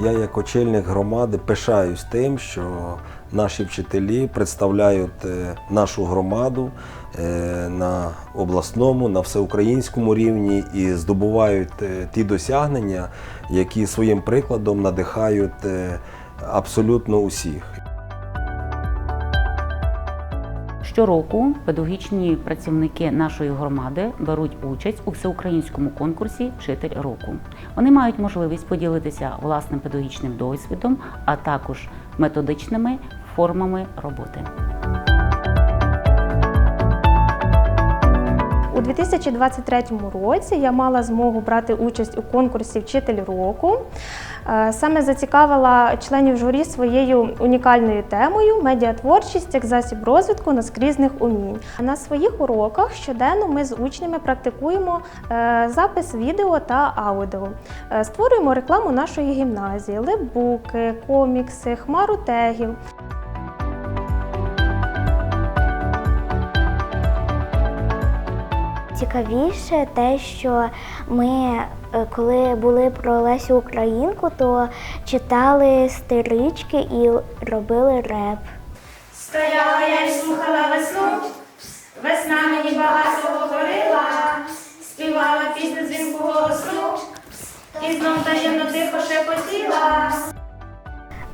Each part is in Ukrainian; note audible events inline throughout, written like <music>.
Я як очільник громади пишаюсь тим, що наші вчителі представляють е, нашу громаду е, на обласному, на всеукраїнському рівні і здобувають е, ті досягнення, які своїм прикладом надихають абсолютно усіх. Щороку педагогічні працівники нашої громади беруть участь у всеукраїнському конкурсі Вчитель року. Вони мають можливість поділитися власним педагогічним досвідом, а також методичними формами роботи. У 2023 році я мала змогу брати участь у конкурсі Вчитель року. Е, Саме зацікавила членів журі своєю унікальною темою медіатворчість як засіб розвитку наскрізних умінь. На своїх уроках щоденно ми з учнями практикуємо е, запис відео та аудіо. Е, Створюємо рекламу нашої гімназії, лебуки, комікси, хмару тегів. Цікавіше те, що ми, е, коли були про Лесю Українку, то читали стерички і робили реп. Стояла я і слухала весну, весна мені багато говорила, співала пісню дзвінку голосну, і знов таємно тихо шепотіла.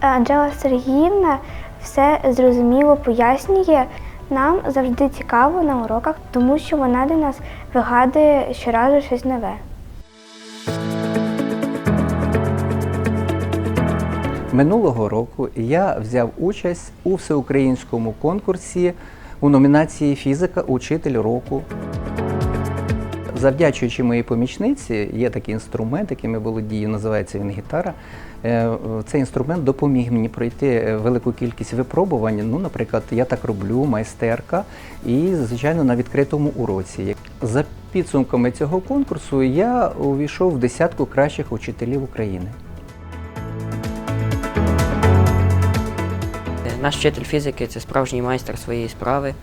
Анжела Сергіївна все зрозуміло пояснює. Нам завжди цікаво на уроках, тому що вона для нас вигадує щоразу щось нове. Минулого року я взяв участь у всеукраїнському конкурсі у номінації Фізика Учитель року. Завдячуючи моїй помічниці, є такий інструмент, яким я володію, називається він гітара. Е, Цей інструмент допоміг мені пройти е, велику кількість випробувань. Ну, наприклад, я так роблю, майстерка, і, звичайно, на відкритому уроці. За підсумками цього конкурсу я увійшов в десятку кращих учителів України. Наш вчитель фізики це справжній майстер своєї справи.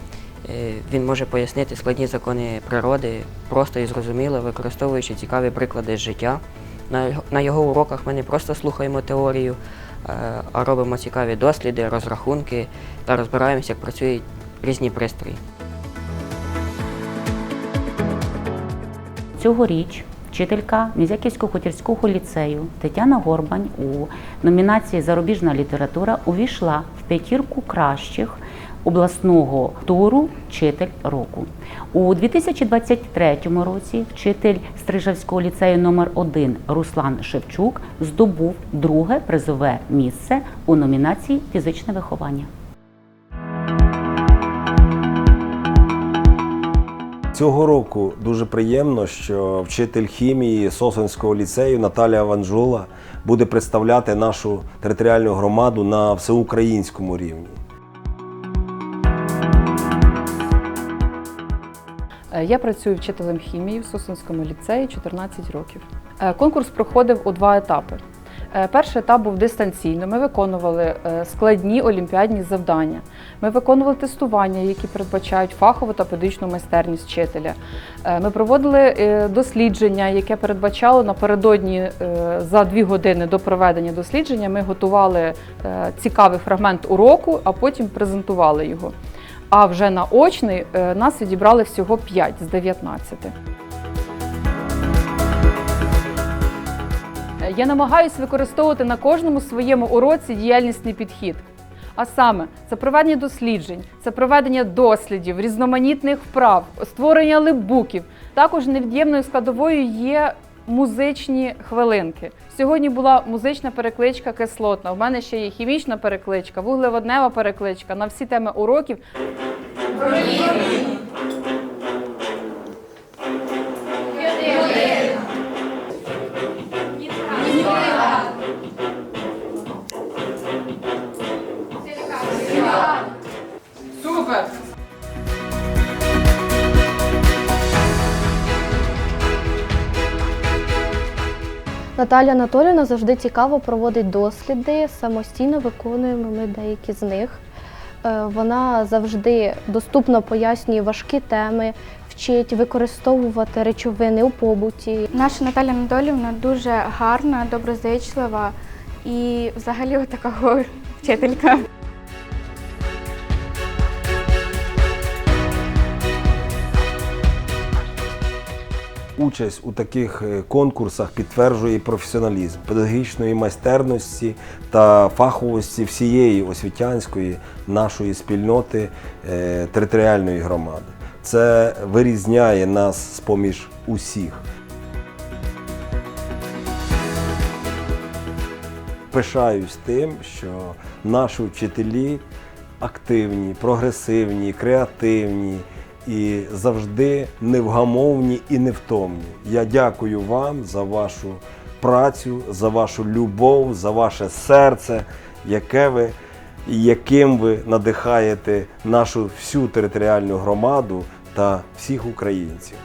Е, Він може пояснити складні закони природи просто і зрозуміло, використовуючи цікаві приклади з життя. На його- уроках ми не просто слухаємо теорію, е, а робимо цікаві досліди, розрахунки та розбираємося, як працюють різні пристрої. Цьогоріч вчителька Мізяківського хутірського ліцею Тетяна Горбань у номінації Зарубіжна література увійшла в п'ятірку кращих обласного туру Вчитель року. У 2023 році вчитель Стрижавського ліцею номер 1 Руслан Шевчук здобув друге призове місце у номінації Фізичне виховання. Цього року дуже приємно, що вчитель хімії Сосенського ліцею Наталія Ванжула буде представляти нашу територіальну громаду на всеукраїнському рівні. Я працюю вчителем хімії в Сосунському ліцеї 14 років. Е, Конкурс проходив у два етапи. Е, Перший етап був дистанційно. Ми виконували е, складні олімпіадні завдання. Ми виконували тестування, які передбачають фахову та педагогічну майстерність вчителя. Е, Ми проводили е, дослідження, яке передбачало напередодні е, за дві години до проведення дослідження. Ми готували е, цікавий фрагмент уроку, а потім презентували його. А вже на очний е, нас відібрали всього 5 з 19. Е, Я намагаюся використовувати на кожному своєму уроці діяльнісний підхід. А саме, це проведення досліджень, це проведення дослідів, різноманітних вправ, створення лебуків. Також невід'ємною складовою є музичні хвилинки. Сьогодні була музична перекличка кислотна. У мене ще є хімічна перекличка, вуглеводнева перекличка на всі теми уроків. Наталя Анатоліївна завжди цікаво проводить досліди, самостійно виконуємо ми деякі з них. Е, Вона завжди доступно пояснює важкі теми, вчить використовувати речовини у побуті. Наша Наталя Анатоліївна дуже гарна, доброзичлива і взагалі така <laughs> вчителька. Участь у таких е, конкурсах підтверджує професіоналізм, педагогічної майстерності та фаховості всієї освітянської нашої спільноти е, територіальної громади. Це вирізняє нас з-поміж усіх. Пишаюсь тим, що наші вчителі активні, прогресивні, креативні і завжди невгамовні і невтомні. Я дякую вам за вашу працю, за вашу любов, за ваше серце, яке ви, яким ви надихаєте нашу всю територіальну громаду та всіх українців.